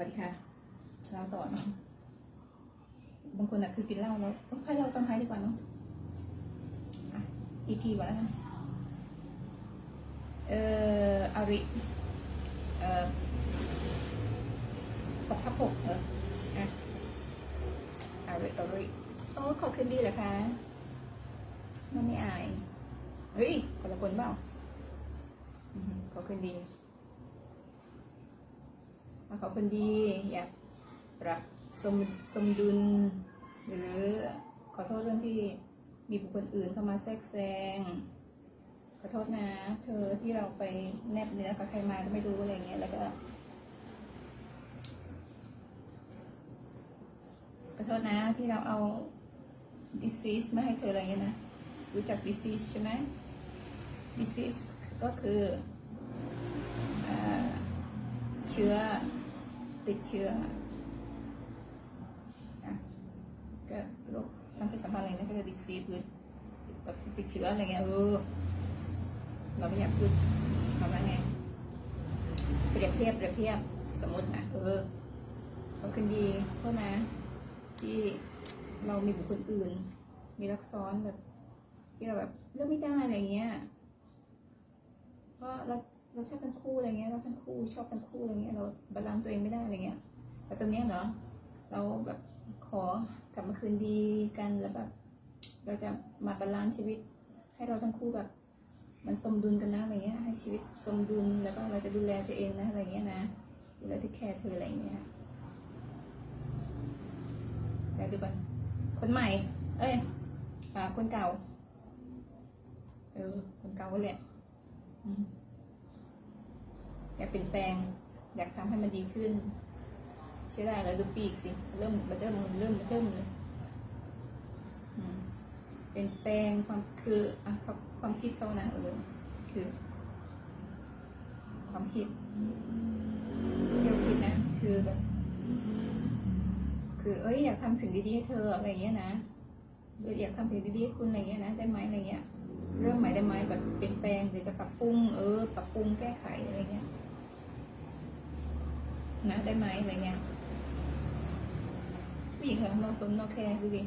วัสดีค่ะเล่าต่อเนาะบางคนอะคือกินเหล้าแล้วเอ้ยให้เราต้องท้ายดีกว่าเนาะอะ EP ก่อนแล้วกันเอ่ออาริเอ่อหกทับหกเอออะอาริอาริโอ้ขอคืนดีเหรอคะน้องไม่อาย เฮ้ยคนละคนเปล่าอือขอคืนดี มาขอคนดีอยากปรับสมสมดุล หรือขอโทษเรื่องที่มีบุคคลอื่นเข้ามาแทรกแซงขอโทษนะ เธอที่เราไปแนบเนื้อกับใครมาก็ไม่รู้อะไรเงี้ยแล้วก็ขอโทษนะที่เราเอา disease มาให้เธออะไรเงี้ยนะรู้จัก disease ใช่ไหม disease ก็คืออเชื้อ ติดเชื้อก็โรคทางเพศสัมพันธ์อะไรนะก็จะติดซีดหรือแบบติดเชื้ออะไรเงี้ยเออเราไม่อยากพูดคำนั้นไงเปรียบเทียบเปรียบเทียบสมมตินะเออเราคืนดีเพราะนะ ที่เรามีบุคคลอื่น มีรักซ้อนแบบที่เราแบบเลือกไม่ได้อะไรเงี้ยเพราะเรา เราชอบทั้งคู่อะไรเงี้ยเราทั้งคู่ชอบทั้งคู่อะไรเงี้ยเราบาลานซ์ตัวเองไม่ได้อะไรเงี้ย แต่ตอนเนี้ยเหรอเราแบบขอกลับมาคืนดีกันแล้วแบบเราจะมาบาลานซ์ชีวิต ให้เราทั้งคู่แบบ มันสมดุลกันนะอะไรเงี้ย ให้ชีวิตสมดุลแล้วก็เราจะดูแลตัวเองนะอะไรเงี้ยนะดูแลที่แคร์เธออะไรเงี้ยแต่ดูก่อนคนใหม่ เอ้ยอ่าคนเก่าเออคนเก่าแหละอืม อยากเปลี่ยนแปลง อยากทำให้มันดีขึ้นใช่ได้แล้วดูปีกสิ เริ่มเริ่มเริ่มเริ่มเลยเปลี่ยนแปลงความคืออะความคิดเขานะเออคือ ความคิดเดียวคิดนะคือแบบคือ เอ้ยอยากทำสิ่งดีๆให้เธออะไรเงี้ยนะหรืออยากทำสิ่งดีๆให้คุณอะไรเงี้ยนะได้ไหมอะไรเงี้ย เริ่มใหม่ได้ไหมแบบเปลี่ยนแปลงหรือจะปรับปรุงเออปรับปรุงแก้ไขอะไรเงี้ย นะได้ไหมอะไรเงี้ยผู้หญิงของเราสนโอเคร์ดูดิ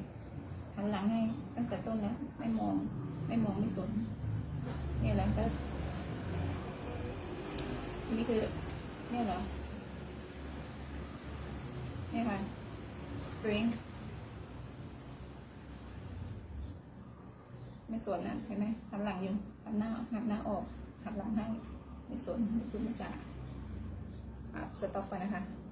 หันหลังให้ตั้งแต่ต้นแล้วไม่มอง ไม่มองไม่สนเนี่ยแหละก็นี่คือเนี่ยเหรอเนี่ยค่ะ string ไม่สนนะเห็นไหมหันหลังอยู่หันหน้าหันหน้าออกหันหลังให้ไม่สนไม่พูดไม่จาอะ สต็อกไปนะคะ